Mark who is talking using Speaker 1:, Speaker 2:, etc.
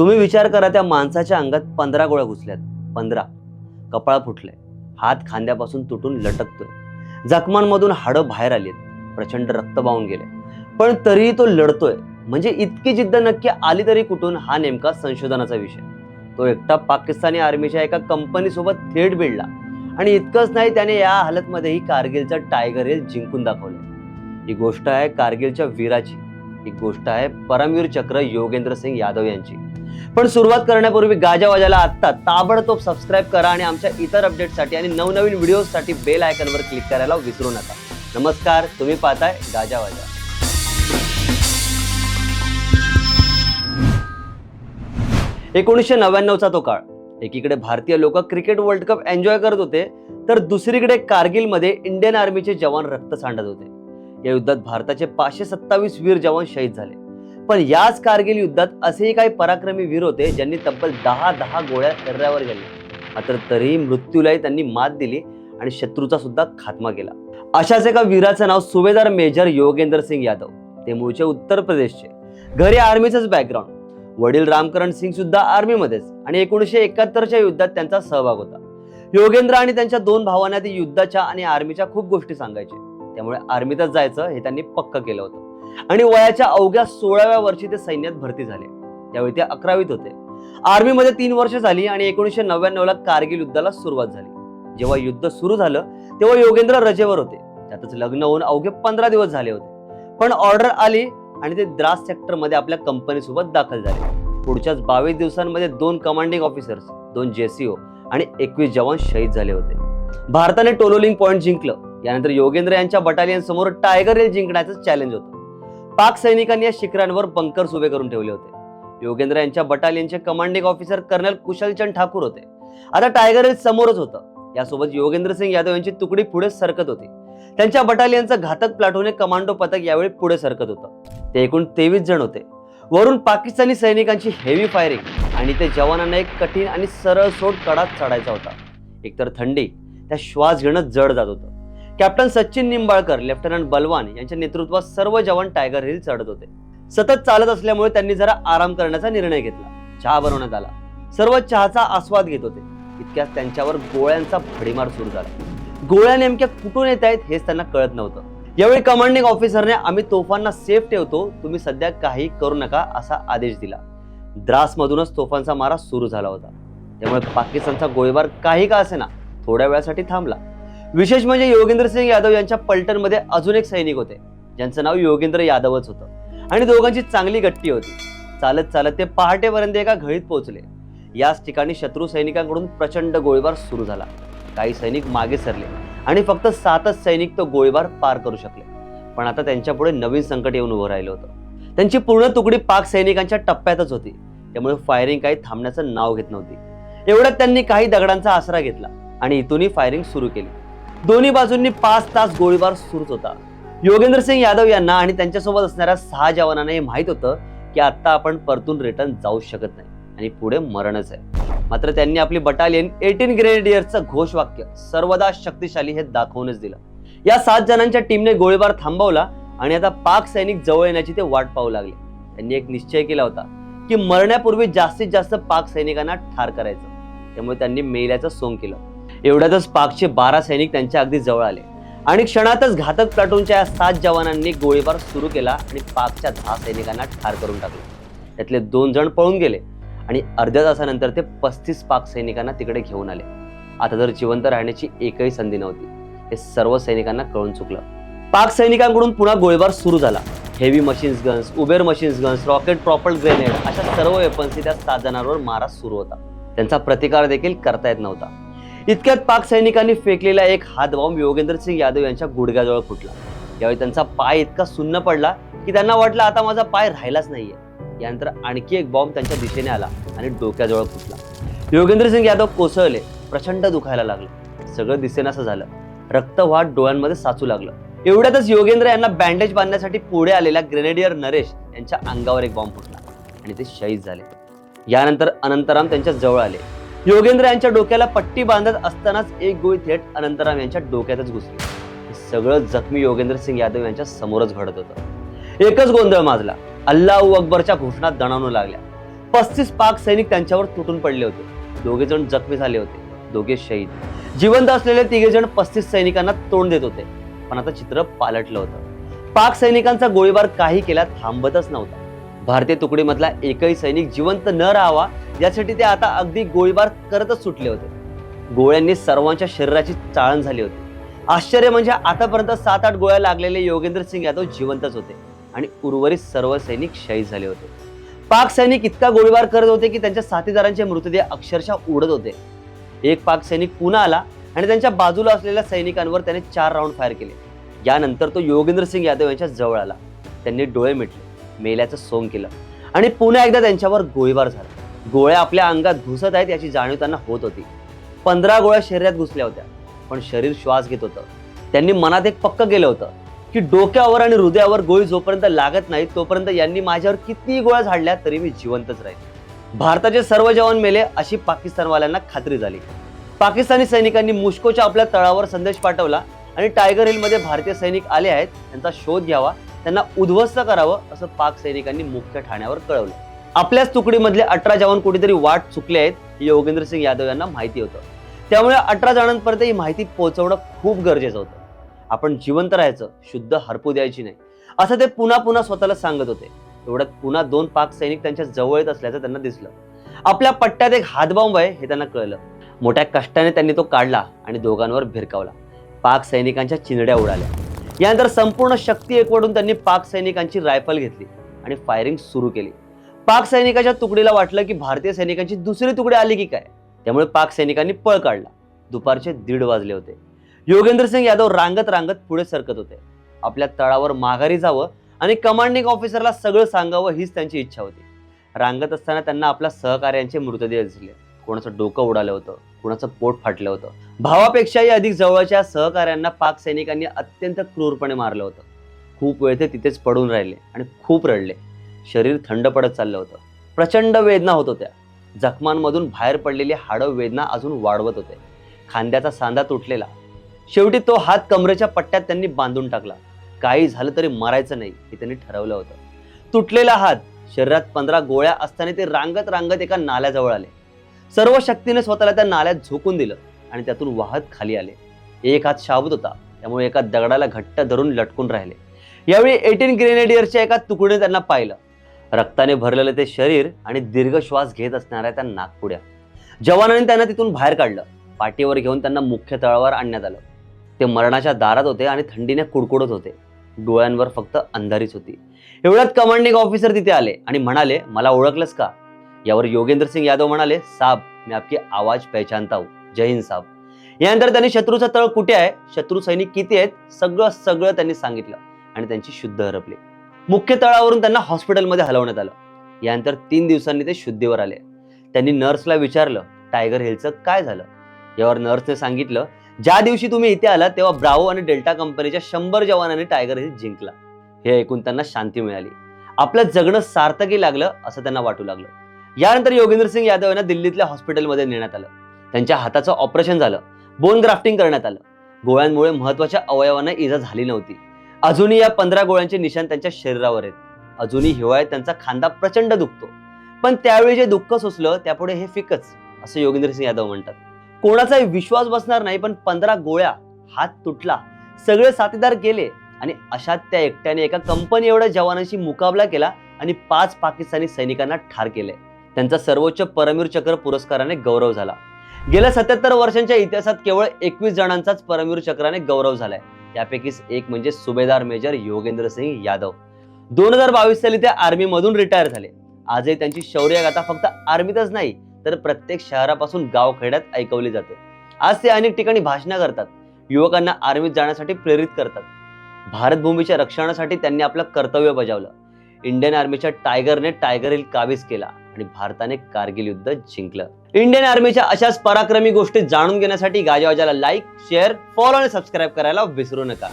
Speaker 1: तुम्ही विचार करा त्या माणसाच्या अंगात पंधरा गोळ्या घुसल्यात. पंधरा. कपाळ फुटलंय. हात खांद्यापासून तुटून लटकतोय. जखमांमधून हाडं बाहेर आलीत प्रचंड रक्त वाहून गेले पण तरीही तो लढतोय. म्हणजे इतकी जिद्द नक्की आली तरी कुठून हा नेमका संशोधनाचा विषय. तो एकटा पाकिस्तानी आर्मीच्या एका कंपनीसोबत थेट भिडला. आणि इतकंच नाही त्याने या हालतमध्येही कारगिलचं टायगर हिल जिंकून दाखवलं ही गोष्ट आहे कारगिलच्या वीराची. ही गोष्ट आहे परमवीर चक्र योगेंद्र सिंग यादव यांची. पण सुरुवात करण्यापूर्वी गाजावाजाला आत्ता ताबडतोब सबस्क्राईब करा आणि आमच्या इतर अपडेटसाठी आणि नवनवीन व्हिडिओसाठी बेल आयकनवर क्लिक करायला विसरू नका. नमस्कार तुम्ही पाहताय गाजावाजा एकोणीसशे नव्याण्णवचा तो काळ. एकीकडे भारतीय लोक क्रिकेट वर्ल्ड कप एन्जॉय करत होते तर दुसरीकडे कारगिलमध्ये इंडियन आर्मीचे जवान रक्त सांडत होते. या युद्धात भारताचे पाचशे सत्तावीस वीर जवान शहीद झाले. पण याच कारगिल युद्धात असेही काही पराक्रमी वीर होते ज्यांनी तब्बल दहा दहा गोळ्या शरीरावर गेल्या. मात्र तरीही मृत्यूलाही त्यांनी मात दिली आणि शत्रूचा सुद्धा खात्मा केला. अशाच एका वीराचं नाव सुभेदार मेजर योगेंद्र सिंग यादव ते मूळचे उत्तर प्रदेशचे. घरी आर्मीचंच बॅकग्राऊंड वडील रामकरण सिंग सुद्धा आर्मीमध्येच आणि एकोणीसशे एकाहत्तरच्या युद्धात त्यांचा सहभाग होता. योगेंद्र आणि त्यांच्या दोन भावांना ते युद्धाच्या आणि आर्मीच्या खूप गोष्टी सांगायचे. त्यामुळे आर्मीतच जायचं हे त्यांनी पक्क केलं होतं. आणि वयाच्या अवघ्या सोळाव्या वर्षी ते सैन्यात भरती झाले. त्यावेळी ते अकरावीत होते. आर्मीमध्ये तीन वर्ष झाली आणि एकोणीसशे नव्याण्णवला कारगिल युद्धाला सुरुवात झाली. जेव्हा युद्ध सुरू झालं तेव्हा योगेंद्र रजेवर होते. त्यातच लग्न होऊन अवघे पंधरा दिवस झाले होते. पण ऑर्डर आली आणि ते द्रास सेक्टरमध्ये आपल्या कंपनीसोबत दाखल झाले. पुढच्याच बावीस दिवसांमध्ये दोन कमांडिंग ऑफिसर्स दोन जेसीओ आणि एकवीस जवान शहीद झाले होते. भारताने टोलोलिंग पॉईंट जिंकलं. यानंतर योगेंद्र यांच्या बटालियन समोर टायगर हिल जिंकण्याचं चॅलेंज होतं. पाक सैनिकांनी या शिखरांवर बंकर्स उभे करून ठेवले होते. योगेंद्र यांच्या बटालियनचे commanding officer colonel Kushalchand Thakur होते. आता टायगर हिल समोरच होतं. यासोबत योगेंद्र सिंग यादव यांची तुकडी पुढे सरकत होती. त्यांच्या बटालियनचं घातक प्लाटून कमांडो पथक यावेळी पुढे सरकत होतं. ते एकूण तेवीस जण होते. वरून पाकिस्तानी सैनिकांची हेवी फायरिंग आणि ते जवानांना एक कठीण आणि सरळ सोट कडात चढायचा होता. एकतर थंडी त्या श्वास घेणं जड जात होतं. कॅप्टन सचिन निंबाळकर लेफ्टनंट बलवान यांच्या नेतृत्वात सर्व जवान टायगर हिल चढत होते. सतत चालत असल्यामुळे त्यांनी जरा आराम करण्याचा निर्णय घेतला. चहा बनवण्यात आला. सर्व चहाचा आस्वाद घेत होते. इतक्यात त्यांच्यावर गोळ्यांचा भडीमार सुरू झाला. गोळ्या नेमक्या कुठून येत आहेत हेच त्यांना कळत नव्हतं. यावेळी कमांडिंग ऑफिसरने आम्ही तोफांना सेफ ठेवतो तुम्ही सध्या काही करू नका असा आदेश दिला. द्रासमधूनच तोफांचा मारा सुरू झाला होता. त्यामुळे पाकिस्तानचा गोळीबार काही का असेना थोड्या वेळासाठी थांबला. विशेष म्हणजे योगेंद्र सिंग यादव यांच्या पलटनमध्ये अजून एक सैनिक होते ज्यांचं नाव योगेंद्र यादवच होतं. आणि दोघांची चांगली गट्टी होती. चालत चालत ते पहाटेपर्यंत एका घळीत पोहोचले. याच ठिकाणी शत्रू सैनिकांकडून प्रचंड गोळीबार सुरू झाला. काही सैनिक मागे सरले आणि फक्त सातच सैनिक तो गोळीबार पार करू शकले. पण आता त्यांच्या पुढे नवीन संकट येऊन उभं राहिलं होतं. त्यांची पूर्ण तुकडी पाक सैनिकांच्या टप्प्यातच होती. त्यामुळे फायरिंग काही थांबण्याचं नाव घेत नव्हती. एवढ्यात त्यांनी काही दगडांचा आसरा घेतला आणि इथूनही फायरिंग सुरू केली. दोन्ही बाजूंनी पाच तास गोळीबार सुरूच होता. योगेंद्र सिंग यादव यांना आणि त्यांच्यासोबत असणाऱ्या सहा जवानांना हे माहीत होतं की आत्ता आपण परतून रिटर्न जाऊ शकत नाही आणि पुढे मरणच आहे. मात्र त्यांनी आपली बटालियन एटीन ग्रेनेडियर्सचं घोषवाक्य सर्वदा शक्तिशाली हे दाखवूनच दिलं. या सात जणांच्या टीमने गोळीबार थांबवला आणि आता पाक सैनिक जवळ येण्याची ते वाट पाहू लागले. त्यांनी एक निश्चय केला होता की मरण्यापूर्वी जास्तीत जास्त पाक सैनिकांना ठार करायचं. त्यामुळे त्यांनी मेल्याचं सोंग केलं. एवढ्यातच पाकचे बारा सैनिक त्यांच्या अगदी जवळ आले. आणि क्षणातच घातक प्लाटूनच्या या सात जवानांनी गोळीबार सुरू केला आणि पाकच्या दहा सैनिकांना ठार करून टाकले. त्यातले दोन जण पळून गेले आणि अर्ध्या तासानंतर ते पस्तीस पाक सैनिकांना तिकडे घेऊन आले. आता जर जिवंत राहण्याची एकही संधी नव्हती. हे सर्व सैनिकांना कळून चुकलं. पाक सैनिकांकडून पुन्हा गोळीबार सुरू झाला. Heavy machines guns Uber machines guns rocket proper grenade अशा सर्व वेपन्सनी त्या सात जणांवर मारा सुरू होता. त्यांचा प्रतिकार देखील करता येत नव्हता. इतक्यात पाक सैनिकांनी फेकलेला एक हात बॉम्ब योगेंद्र सिंग यादव यांच्या गुडघ्याजवळ फुटला. यावेळी त्यांचा पाय इतका सुन्न पडला की त्यांना वाटलं आता माझा पाय राहिलाच नाहीये. यानंतर आणखी एक बॉम्ब त्यांच्या दिशेने आला आणि डोक्याजवळ फुटला. योगेंद्र सिंग यादव कोसळले प्रचंड दुखायला लागलं. सगळं दिसेनासं झालं. रक्तवाट डोळ्यांमध्ये साचू लागलं. एवढ्यातच योगेंद्र यांना बँडेज बांधण्यासाठी पुढे आलेल्या ग्रेनेडियर नरेश यांच्या अंगावर एक बॉम्ब फुटला आणि ते शहीद झाले. यानंतर अनंतराम त्यांच्या जवळ आले. योगेंद्र यांच्या डोक्याला पट्टी बांधत असतानाच एक गोळी थेट अनंतराम यांच्या डोक्यातच घुसली. हे सगळं जखमी योगेंद्र सिंग यादव यांच्या समोरच घडत होतं. एकच गोंधळ माजला. अल्लाह अकबरच्या घोषणा दणावू लागल्या. पस्तीस पाक सैनिक त्यांच्यावर तुटून पडले होते. दोघे जण जखमी झाले होते. दोघे शहीद. जिवंत असलेले तिघे जण पस्तीस सैनिकांना तोंड देत होते. पण आता चित्र पालटलं होतं. पाक सैनिकांचा गोळीबार काही केला थांबतच नव्हता. भारतीय तुकडीमधला एकही सैनिक जिवंत न राहावा यासाठी ते आता अगदी गोळीबार करतच सुटले होते. गोळ्यांनी सर्वांच्या शरीराची चाळण झाली होती. आश्चर्य म्हणजे आतापर्यंत सात आठ गोळ्या लागलेले योगेंद्र सिंग यादव जिवंतच होते आणि उर्वरित सर्व सैनिक शहीद झाले होते. पाक सैनिक इतका गोळीबार करत होते की त्यांच्या साथीदारांचे मृतदेह अक्षरशः उडत होते. एक पाक सैनिक पुन्हा आला आणि त्यांच्या बाजूला असलेल्या सैनिकांवर त्याने चार राऊंड फायर केले. यानंतर तो योगेंद्र सिंग यादव यांच्या जवळ आला. त्यांनी डोळे मिटले. मेल्याचं सोंग केलं. आणि पुन्हा एकदा त्यांच्यावर गोळीबार झाला. गोळ्या आपल्या अंगात घुसत आहेत याची जाणीव त्यांना होत होती. पंधरा गोळ्या शरीरात घुसल्या होत्या पण शरीर श्वास घेत होतं. त्यांनी मनात एक पक्क केलं होतं की डोक्यावर आणि हृदयावर गोळी जोपर्यंत लागत नाही तोपर्यंत यांनी माझ्यावर कितीही गोळ्या झाडल्या तरी मी जिवंतच राहील भारताचे सर्व जवान मेले अशी पाकिस्तानवाल्यांना खात्री झाली. पाकिस्तानी सैनिकांनी मुश्कोच्या आपल्या तळावर संदेश पाठवला आणि टायगर हिलमध्ये भारतीय सैनिक आले आहेत त्यांचा शोध घ्यावा त्यांना उद्ध्वस्त करावं असं पाक सैनिकांनी मुख्य ठाण्यावर कळवलं. आपल्याच तुकडीमधले अठरा जवान कुठेतरी वाट चुकले आहेत हे योगेंद्र सिंग यादव यांना माहिती होतं. त्यामुळे अठरा जणांपर्यंत ही माहिती पोहोचवणं खूप गरजेचं होतं. आपण जिवंत राहायचं शुद्ध हरपू द्यायची नाही. असं ते पुन्हा पुन्हा स्वतःला सांगत होते. एवढ्यात पुन्हा दोन पाक सैनिक त्यांच्या जवळ येत असल्याचं त्यांना दिसलं. आपल्या पट्ट्यात एक हातबॉम्ब आहे हे त्यांना कळलं. मोठ्या कष्टाने त्यांनी तो काढला आणि दोघांवर भिरकावला. पाक सैनिकांच्या चिंधड्या उडाल्या. यानंतर संपूर्ण शक्ती एकवटून त्यांनी पाक सैनिकांची रायफल घेतली आणि फायरिंग सुरू केली. पाक सैनिकाच्या तुकडीला वाटलं की भारतीय सैनिकांची दुसरी तुकडी आली की काय? त्यामुळे पाक सैनिकांनी पळ काढला. दुपारचे दीड वाजले होते. योगेंद्र सिंग यादव रांगत रांगत पुढे सरकत होते. आपल्या तळावर माघारी जावं आणि कमांडिंग ऑफिसरला सगळं सांगावं हीच त्यांची इच्छा होती. रांगत असताना त्यांना आपल्या सहकार्यांचे मृतदेह दिसले. कोणाचं डोकं उडालं होतं कोणाचं पोट फाटलं होतं. भावापेक्षाही अधिक जवळच्या सहकाऱ्यांना पाक सैनिकांनी अत्यंत क्रूरपणे मारलं होतं. खूप वेळ ते तिथेच पडून राहिले आणि खूप रडले. शरीर थंड पडत चाललं होतं. प्रचंड वेदना होत होत्या. जखमांमधून बाहेर पडलेली हाडं वेदना अजून वाढवत होते. खांद्याचा सांधा तुटलेला. शेवटी तो हात कमरेच्या पट्ट्यात त्यांनी बांधून टाकला. काही झालं तरी मरायचं नाही हे त्यांनी ठरवलं होतं. तुटलेला हात शरीरात पंधरा गोळ्या असताना ते रांगत रांगत एका नाल्याजवळ आले. सर्व शक्तीने स्वतःला त्या नाल्यात झोकून दिलं आणि त्यातून वाहत खाली आले. एक हात शाबूत होता त्यामुळे एका दगडाला घट्ट धरून लटकून राहिले. यावेळी एटीन ग्रेनेडियरच्या एका तुकडीने त्यांना पाहिलं. रक्ताने भरलेलं ते शरीर आणि दीर्घ श्वास घेत असणाऱ्या त्या नागपुड्या. जवानांनी त्यांना तिथून बाहेर काढलं. पाठीवर घेऊन त्यांना मुख्य तळावर आणण्यात आलं. ते मरणाच्या दारात होते आणि थंडीने कुडकुडत होते. डोळ्यांवर फक्त अंधारीच होती. एवढ्यात कमांडिंग ऑफिसर तिथे आले आणि म्हणाले मला ओळखलंस का? यावर योगेंद्र सिंग यादव म्हणाले साब मी आपकी आवाज पहचानता हूं. जय हिंद साब. यानंतर त्यांनी शत्रूचा तळ कुठे आहे? शत्रू सैनिक किती आहेत? सगळं सगळं त्यांनी सांगितलं आणि त्यांची शुद्ध हरपली. मुख्य तळावरून त्यांना हॉस्पिटलमध्ये हलवण्यात आलं. यानंतर तीन दिवसांनी ते शुद्धीवर आले. त्यांनी नर्सला विचारलं टायगर हिलचं काय झालं? यावर नर्सने सांगितलं ज्या दिवशी तुम्ही इथे आला तेव्हा ब्रावो आणि डेल्टा कंपनीच्या शंभर जवानांनी टायगर हिल जिंकला. हे ऐकून त्यांना शांती मिळाली. आपलं जगणं सार्थकी लागलं असं त्यांना वाटू लागलं. यानंतर योगेंद्र सिंग यादव यांना दिल्लीतल्या हॉस्पिटलमध्ये नेण्यात आलं. त्यांच्या हाताचं ऑपरेशन झालं. बोन ग्राफ्टिंग करण्यात आलं. गोळ्यांमुळे महत्त्वाच्या अवयवांना इजा झाली नव्हती. अजूनही या पंधरा गोळ्यांचे निशाण त्यांच्या शरीरावर आहेत. अजूनही हिवाळ्यात त्यांचा खांदा प्रचंड दुखतो. पण त्यावेळी जे दुःख सोसलं त्यापुढे हे फिकच असं योगेंद्र सिंग यादव म्हणतात. कोणाचाही विश्वास बसणार नाही पण पंधरा गोळ्या हात तुटला सगळे साथीदार गेले आणि अशात त्या एकट्याने एका कंपनी एवढ्या जवानांशी मुकाबला केला आणि पाच पाकिस्तानी सैनिकांना ठार केले. त्यांचा सर्वोच्च परमवीर चक्र पुरस्काराने गौरव झाला. गेल्या सत्याहत्तर वर्षांच्या इतिहासात केवळ एकवीस जणांचाच परमवीर चक्राने गौरव झालाय. त्यापैकीच एक म्हणजे सुभेदार मेजर योगेंद्र सिंग यादव. दोन हजार बावीस साली ते आर्मी मधून रिटायर झाले. आजही त्यांची शौर्य गाथा फक्त आर्मीतच नाही तर प्रत्येक शहरापासून गाव खेड्यात ऐकवली जाते. आज ते अनेक ठिकाणी भाषणं करतात. युवकांना आर्मीत जाण्यासाठी प्रेरित करतात. भारतभूमीच्या रक्षणासाठी त्यांनी आपलं कर्तव्य बजावलं. इंडियन आर्मीच्या टायगरने टायगर हिल काबीज केला. आणि भारताने कारगिल युद्ध जिंकलं. इंडियन आर्मीच्या अशाच पराक्रमी गोष्टी जाणून घेण्यासाठी गाजावाजाला लाईक शेअर फॉलो आणि सबस्क्राईब करायला विसरू नका.